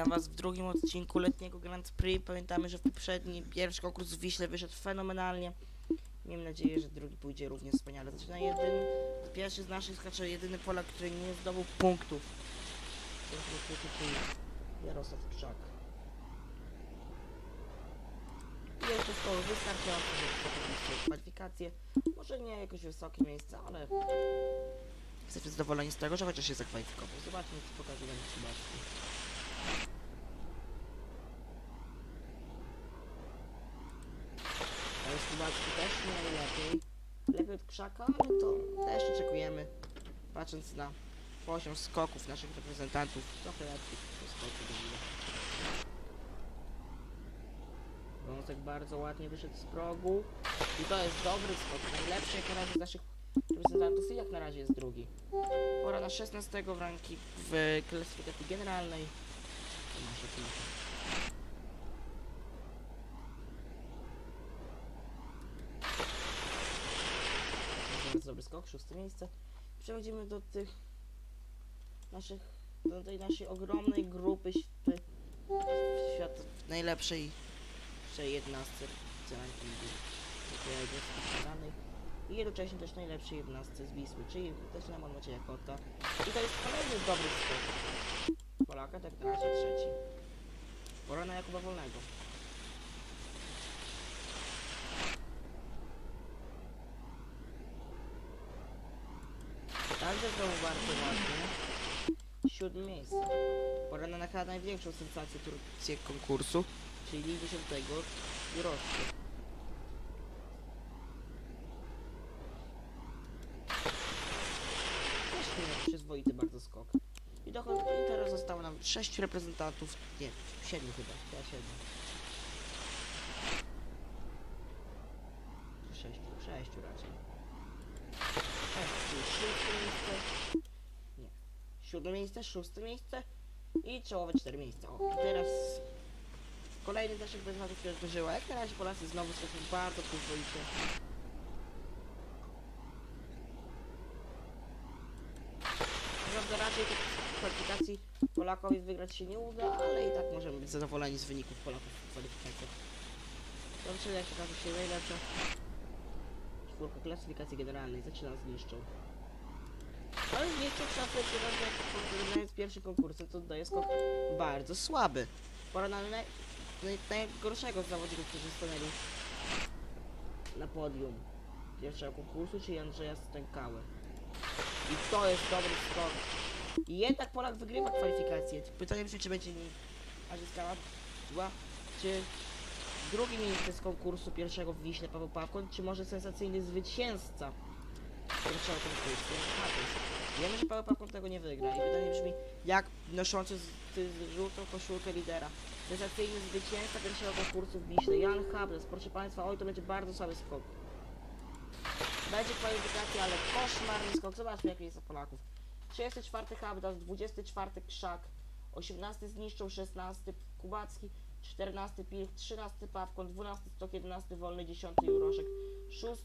Witam Was w drugim odcinku letniego Grand Prix. Pamiętamy, że w poprzedni pierwszy konkurs w Wiśle wyszedł fenomenalnie. Miejmy nadzieję, że drugi pójdzie równie wspaniale. Zaczyna jeden, pierwszy z naszych skacze, jedyny Polak, który nie zdobył punktów. Jarosław Krzak. To szkoły wystarczające, żeby kwalifikacje. Może nie jakoś wysokie miejsce, ale jesteśmy zadowoleni z tego, że chociaż się zakwalifikował. Zobaczmy, co pokaże nam Kubacki. Ale z Kubacki też nie najlepiej. Lepiej od Krzaka, ale to też oczekujemy. Patrząc na poziom skoków naszych reprezentantów, trochę lepiej to skoki góry. Wąsek bardzo ładnie wyszedł z progu. I to jest dobry skok. Najlepszy jak na razie z naszych reprezentantów i jak na razie jest drugi. Pora na 16 w ranki w klasyfikacji generalnej. To nasze. Bardzo dobry skok, szóste miejsce. Przechodzimy do tych naszych, do tej naszej ogromnej grupy świ- świat najlepszej jeszcze 11 w rankingu i jednocześnie też najlepszej 11 z Wisły, czyli też Lemon Macieja Kota. I to jest kolejny dobry skok Polaka, tak na razie trzeci. Pora na Jakuba Wolnego. Także znowu bardzo ładnie. Siódme miejsce. Pora na chyba największą sensację turcji konkursu, czyli 10 Juroszki. Też przyzwoity bardzo skok. I, dochod, I teraz zostało nam 6 reprezentantów, nie, 7 chyba, ja 7. 6, 6 raczej. 6, czyli szóste miejsce. Nie. Siódme miejsce, szóste miejsce i czołowe cztery miejsca. O, teraz kolejny z naszych reprezentantów, który zdarzyła. Jak na razie Polacy znowu są bardzo przyzwoicie. Prawda, raczej tych kwalifikacji Polakowi wygrać się nie uda, ale i tak możemy być zadowoleni z wyników Polaków w kwalifikacjach. Zobaczymy jak okaże się najlepsza czwórka klasyfikacji generalnej. Zaczyna z niszczą. Ale z niszczą trzeba sobie przyznać, że jak porównając pierwszy konkurs, to daje skok bardzo słaby. Pora na naj, naj, najgorszego z zawodników, którzy stanęli na podium pierwszego konkursu, czyli Andrzeja Stękały. I to jest dobry skok. I jednak Polak wygrywa kwalifikacje. Pytanie brzmi, czy będzie Aziskała była, czy drugie miejsce z konkursu pierwszego w Wiśle Paweł Pawkon, czy może sensacyjny zwycięzca pierwszego konkursu. Wiemy, że Paweł Pawkon tego nie wygra. I pytanie brzmi, jak noszący z, z żółtą koszulkę lidera. Sensacyjny zwycięzca pierwszego konkursu w Wiśle. Jan Hables. Proszę Państwa, oj, to będzie bardzo słaby skok. Będzie kwalifikacja, ale koszmarny skok. Zobaczmy, jaki jest za Polaków. 34 Habdas, 24 Krzak, 18 Zniszczą, 16 Kubacki, 14 Pilch, 13 Pawkon, 12 Stok, 11 Wolny, 10 Juroszek, 6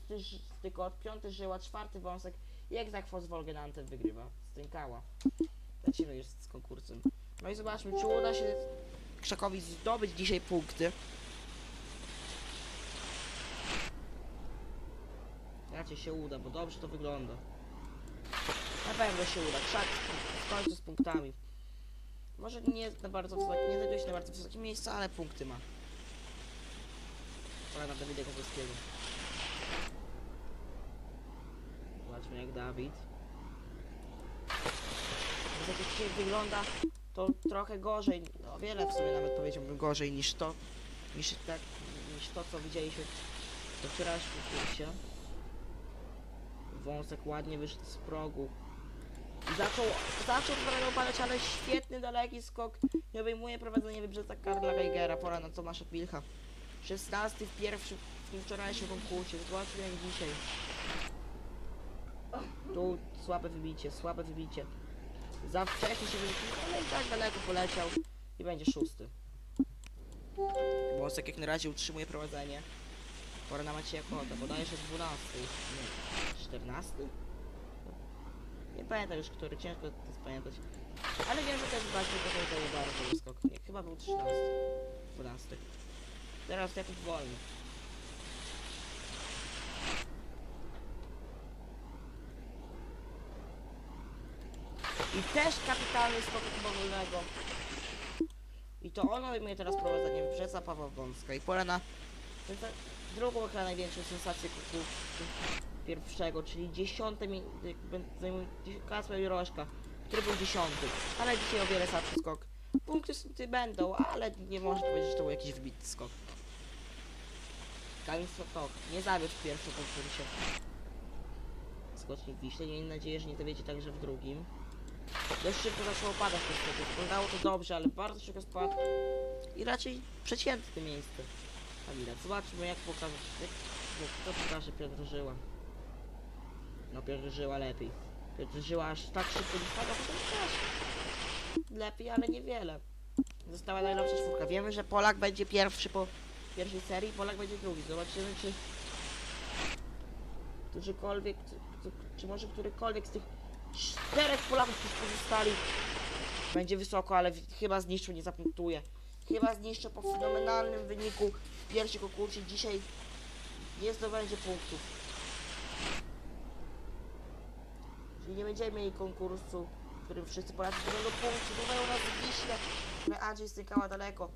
Stykot, 5 Żyła, 4 Wąsek i Egzakfos Wolgenantem wygrywa. Stękała. Lecimy już z konkursem. No i zobaczmy, czy uda się Krzakowi zdobyć dzisiaj punkty. Raczej się uda, bo dobrze to wygląda. Na pewno się uda. Krzak w końcu z punktami. Może nie na bardzo nie znajduje się na bardzo wysokim miejscu, ale punkty ma. Pora na Dawida Kozłowskiego. Zobaczmy jak Dawid. Jak dzisiaj wygląda to trochę gorzej, no o wiele w sumie nawet powiedziałbym gorzej niż to, niż tak, niż to co widzieliśmy we wczorajszym kursie. Wąsek ładnie wyszedł z progu. Zaczął, zaczął opadać, ale świetny, daleki skok. Nie obejmuje prowadzenie wybrzeża Karla Geigera. Pora na Tomasza Pilcha. 16 w pierwszym, w tym wczorajszym konkursie. Zobaczmy dzisiaj. Tu słabe wybicie, słabe wybicie. Za wcześnie się wybił, ale i tak daleko poleciał. I będzie szósty. Wąsek jak na razie utrzymuje prowadzenie. Pora na Macieja Kota, podaje, że 12. Nie, 14? Nie pamiętam już, który, ciężko to jest pamiętać. Ale wiem, że też właśnie to daje bardzo skok. Nie, chyba był 13. 12. Teraz jakoś wolny. I też kapitalny skok wolnego. I to ono zajmuje teraz prowadzenie Brzeca Pawła Wąska i pora na drugą chyba największą sensację kuku pierwszego, czyli dziesiąte mi- jakby zajmuje Kacper Juroszka, który był dziesiąty, ale dzisiaj o wiele słabszy skok. Punkty s- ty będą, ale nie można powiedzieć, że to był jakiś wybitny skok. Kamil Sotok nie zawiódł w pierwszym konkursie. Skocznik Wiśle, miejmy nadzieję, że nie zawiedzie także w drugim. Dość szybko zaczęło padać niestety. Wyglądało to dobrze, ale bardzo szybko spadł. I raczej przeciętne miejsce. Kamila, zobaczmy jak pokaże. Jak, jak to pokaże Piotr Żyła. No Żyła lepiej. Piotr Żyła aż tak szybko nie spadał, potem też. Lepiej, ale niewiele. Została najlepsza czwórka. Wiemy, że Polak będzie pierwszy po pierwszej serii, Polak będzie drugi. Zobaczymy, czy którzykolwiek, czy, czy może którykolwiek z tych czterech Polaków, którzy pozostali, będzie wysoko, ale chyba zniszczył, nie zapunktuje. Chyba zniszczył po fenomenalnym wyniku w pierwszym konkursie. Dzisiaj nie zdobędzie punktów. Czyli nie będziemy mieli konkursu, w którym wszyscy Polacy zdobędą punkty. Tutaj u nas Wiśle, ale Andrzej stykała daleko.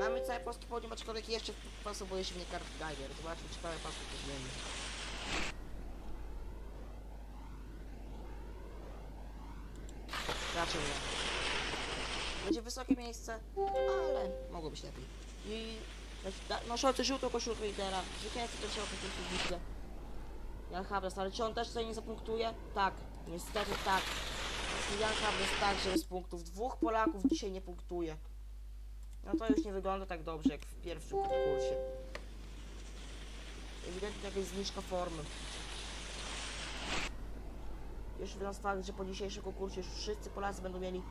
Mamy cały polski podium, aczkolwiek jeszcze pasowuje się mnie Karl Geiger. Zobaczmy, czy cały pasów to zmieni. Raczej nie. Będzie wysokie miejsce, ale mogło być lepiej. I noszący żółtą koszulkę lidera, zwycięzcy pierwszego konkursu w Wiśle. Jan Habras, ale czy on też tutaj nie zapunktuje? Tak, niestety tak. Jan Habras także bez punktów. Dwóch Polaków dzisiaj nie punktuje. No to już nie wygląda tak dobrze jak w pierwszym konkursie. Ewidentnie jakaś zniżka formy. Jeszcze biorąc fakt, że po dzisiejszym konkursie już wszyscy Polacy będą mieli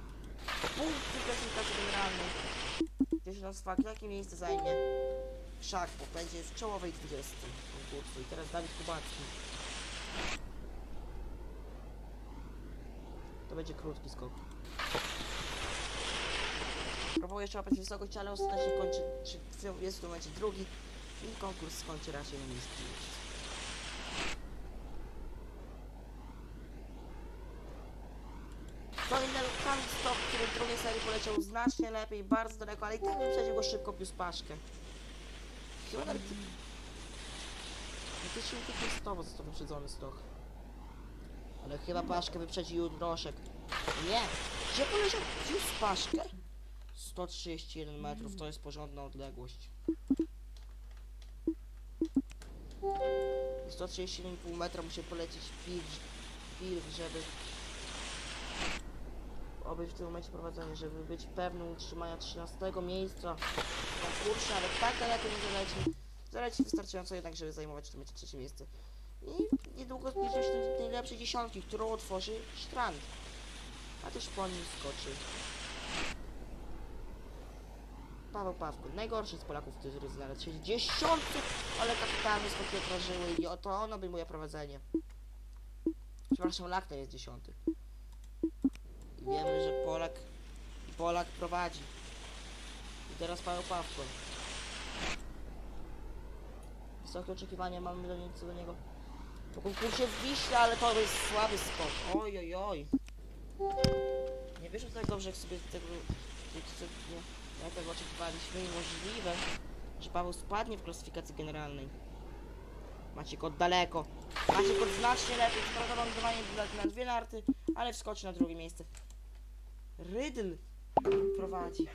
punkty klasyfikacji generalnej. Jeszcze biorąc fakt, jakie miejsce zajmie Szak, bo będzie w czołowej 20 konkursu. I teraz Dawid Kubacki. To będzie krótki skok. Próbuję jeszcze łapać wysokość, ale ostatecznie kończy, czy jest w tym momencie drugi i konkurs skończy raczej na miejscu 30. To inny Kamil Stop, który w drugiej serii poleciał znacznie lepiej, bardzo daleko, ale i tak wyprzedził go szybko, pił paszkę. Chyba nawet... Praktycznie tylko stowo został wyprzedzony Stoch. Ale chyba paszkę wyprzedził Droszek. Nie! Gdzie poleciał pił paszkę? 131 metrów, to jest porządna odległość. 131,5 metra musi polecieć Pilg, Pilg, żeby obyć w tym momencie prowadzenie, żeby być pewnym utrzymania 13 miejsca w konkursie, ale tak daleko nie zaleci. Zaleci wystarczająco jednak, żeby zajmować w tym momencie trzecie miejsce. I niedługo zbliży się do najlepszej dziesiątki, którą otworzy Strand. A też po nim skoczy. Paweł Pawko, najgorszy z Polaków, który znalazł się dziesiąty, ale kapitalny skok Piotra Żyły i oto on obejmuje prowadzenie. Przepraszam, Lakner jest dziesiąty. I wiemy, że Polak Polak prowadzi. I teraz Paweł Pawko. Wysokie oczekiwania mamy do niego. Po konkursie w Wiśle, ale to jest słaby skok. Oj, oj, oj. Nie wyszło tak dobrze, jak sobie tego, sobie, nie, jak tego oczekiwaliśmy i możliwe, że Paweł spadnie w klasyfikacji generalnej. Maciek od daleko. Maciek od znacznie lepiej. Sprawdza lądowanie na, na dwie narty, ale wskoczy na drugie miejsce. Rydl prowadzi.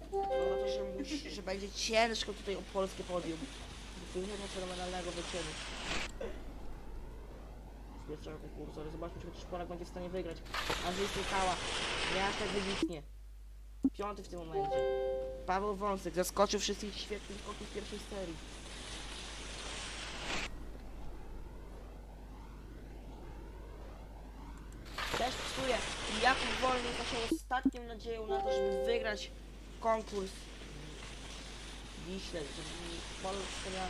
Wygląda to, że, musi, że będzie ciężko tutaj o polskie podium. Wychodzenia fenomenalnego wyczynu. Z konkursu, ale zobaczmy, czy chociaż Polak będzie w stanie wygrać. Andrzej Strykała, nie aż tak wybitnie. Piąty w tym momencie. Paweł Wąsek zaskoczył wszystkich świetnych skoków w pierwszej serii. Też psuje. Jakub Wolny naszą ostatnią nadzieją na to, żeby wygrać konkurs Wiśle. Polska miała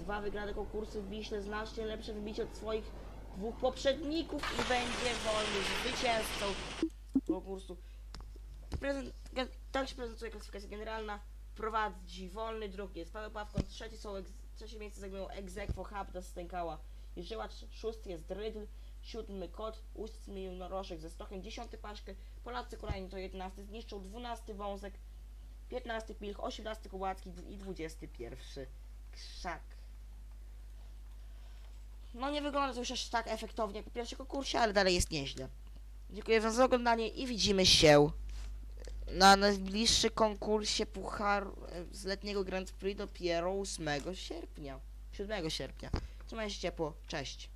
dwa wygrane konkursy w Wiśle, znacznie lepsze wybicie od swoich dwóch poprzedników i będzie wolny zwycięzcą konkursu prezent, tak się prezentuje klasyfikacja generalna. Prowadzi wolny, drugi jest Paweł Pawko, trzeci są trzecie miejsce zajmują Exequo Habda Stękała i Żyłacz, szósty jest Drydl, siódmy Kot, ósmy Jednorożek ze Stochem, dziesiąty Paszkę, Polacy kolejni to jedenasty zniszczył, dwunasty Wąsek, piętnasty Pilch, osiemnasty Kołacki i dwudziesty pierwszy Krzak. No nie wygląda to już aż tak efektownie jak w pierwszym konkursie, ale dalej jest nieźle. Dziękuję wam za oglądanie i widzimy się na najbliższy konkursie Puchar e, z letniego Grand Prix dopiero 8 sierpnia. 7 sierpnia. Trzymajcie się ciepło. Cześć.